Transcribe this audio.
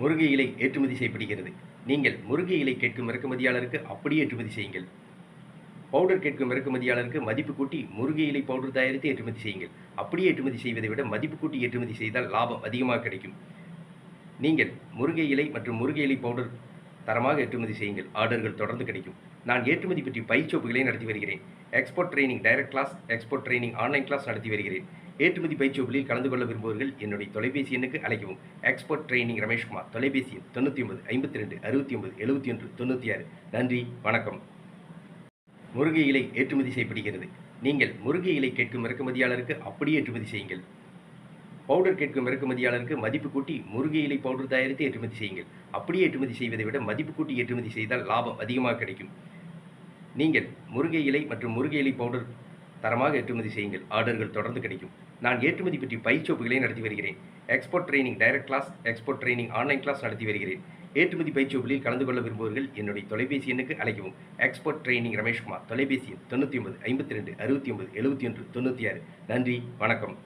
முருங்கை இலை ஏற்றுமதி செய்யப்படுகிறது. நீங்கள் முருங்கை இலை கேட்கும் இறக்குமதியாளருக்கு அப்படியே ஏற்றுமதி செய்யுங்கள். பவுடர் கேட்கும் இறக்குமதியாளருக்கு மதிப்பு கூட்டி முருங்கை இலை பவுடர் தயாரித்து ஏற்றுமதி செய்யுங்கள். அப்படியே ஏற்றுமதி செய்வதை விட மதிப்பு கூட்டி ஏற்றுமதி செய்தால் லாபம் அதிகமாக கிடைக்கும். நீங்கள் முருங்கை இலை மற்றும் முருங்கை இலை பவுடர் தரமாக ஏற்றுமதி செய்யுங்கள். ஆர்டர்கள் தொடர்ந்து கிடைக்கும். நான் ஏற்றுமதி பற்றி பயிற்சிவகுப்புகளை நடத்தி வருகிறேன். Export training direct class export training online class நடத்தி வருகிறேன். ஏற்றுமதி பயிற்சிவகுப்பில் கலந்து கொள்ள விரும்புவர்கள் என்னுடைய தொலைபேசி எண்ணுக்கு அழைக்கவும். எக்ஸ்போர்ட் ட்ரைனிங் ரமேஷ்குமார் தொலைபேசி எண் தொண்ணூற்றி ஒன்பது ஐம்பத்தி ரெண்டு அறுபத்தி ஒன்பது எழுபத்தி ஒன்று தொண்ணூற்றி ஆறு நன்றி வணக்கம். முருகை இலை ஏற்றுமதி செய்யப்படுகிறது. நீங்கள் முருகை இலை கேட்கும் இறக்குமதியாளருக்கு அப்படியே ஏற்றுமதி செய்யுங்கள். பவுடர் கேட்கும் இறக்குமதியாளருக்கு மதிப்பு கூட்டி முருகை இலை பவுடர் தயாரித்து ஏற்றுமதி செய்யுங்கள். அப்படியே ஏற்றுமதி செய்வதை விட மதிப்பு கூட்டி ஏற்றுமதி செய்தால் லாபம் அதிகமாக கிடைக்கும். நீங்கள் முருங்கை இலை மற்றும் முருங்கை இலை பவுடர் தரமாக ஏற்றுமதி செய்யுங்கள். ஆர்டர்கள் தொடர்ந்து கிடைக்கும். நான் ஏற்றுமதி பற்றி பயிற்சிவகுப்புகளை நடத்தி வருகிறேன். Export training direct class export training online class நடத்தி வருகிறேன். ஏற்றுமதி பயிற்சிவகுப்பில் கலந்து கொள்ள விரும்புவர்கள் என்னுடைய தொலைபேசி எண்ணுக்கு அழைக்கவும். எக்ஸ்போர்ட் ட்ரைனிங் ரமேஷ்குமார் தொலைபேசி எண் தொண்ணூற்றி ஒன்பது ஐம்பத்தி ரெண்டு அறுபத்தி ஒன்பது எழுபத்தி ஒன்று தொண்ணூற்றி ஆறு. நன்றி வணக்கம்.